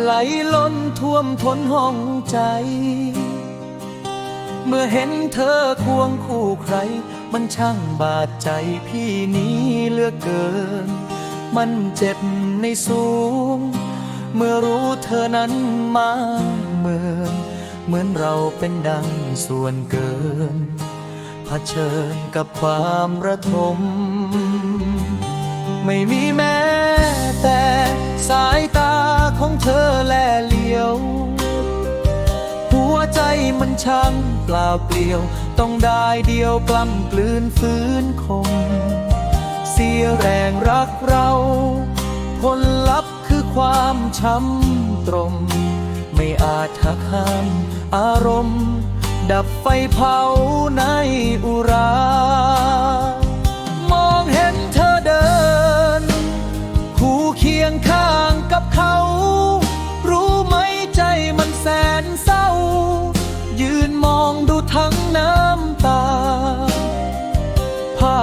ไหลล้นท่วมท้นห้องใจ เมื่อเห็นเธอควงคู่ใคร มันช่างบาดใจพี่นี้เลือกเกิน มันเจ็บในสูง เมื่อรู้เธอนั้นมาเมินเหมือนเราเป็นดังส่วนเกินเผชิญกับความระทม ไม่มีแม้ สายตาของเธอแลเหลียว หัวใจมันช่างเปล่าเปลี่ยว ต้องได้เดียวกล้ำกลืนฟื้นคง เสียแรงรักเรา ผลลัพธ์คือความช้ำตรม ไม่อาจหักห้ามอารมณ์ ดับไฟเผาในอุรา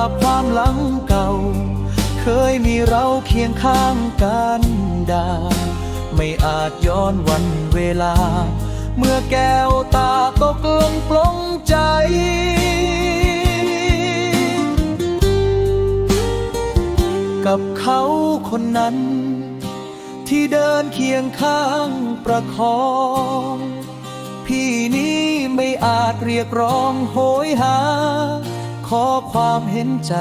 าพความหลังเก่า เคยมีเราเคียงข้างกันดา ไม่อาจย้อนวันเวลา เมื่อแก้วตาตกลงปลงใจกับเขาคนนั้น ที่เดินเคียงข้างประคอง พี่นี้ไม่อาจเรียกร้องโหยหา ขอความเห็นใจ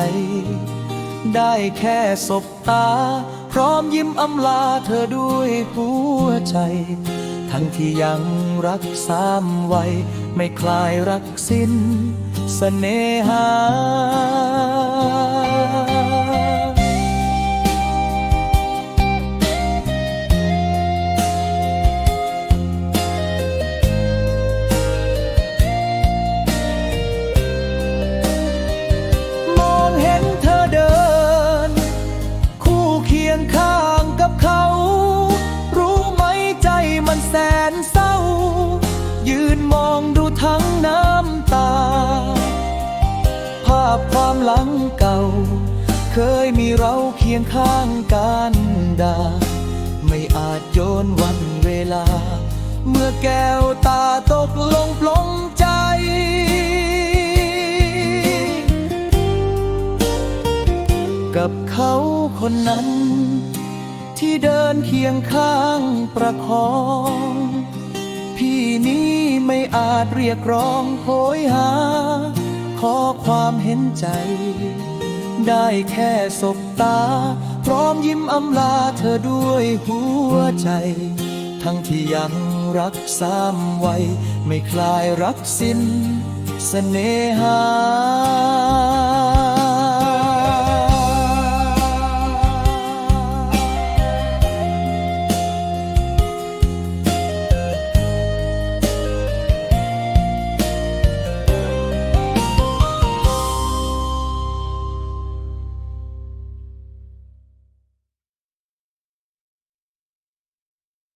ได้แค่สบตา พร้อมยิ้มอำลาเธอด้วยหัวใจ ทั้งที่ยังรักสามไว้ไม่คลายรักสิ้นสเสน่หาาพความหลังเก่า เคยมีเราเคียงข้างกันดา ไม่อาจโยนวันเวลา เมื่อแก้วตาตกลงปลงใจ กับเขาคนนั้น ที่เดินเคียงข้างประคองพี่นี้ไม่อาจเรียกร้องโหยหา ขอความเห็นใจ ได้แค่สบตา พร้อมยิ้มอำลาเธอด้วยหัวใจ ทั้งที่ยังรักสามไว้ ไม่คลายรักสิ้นสเสน่หา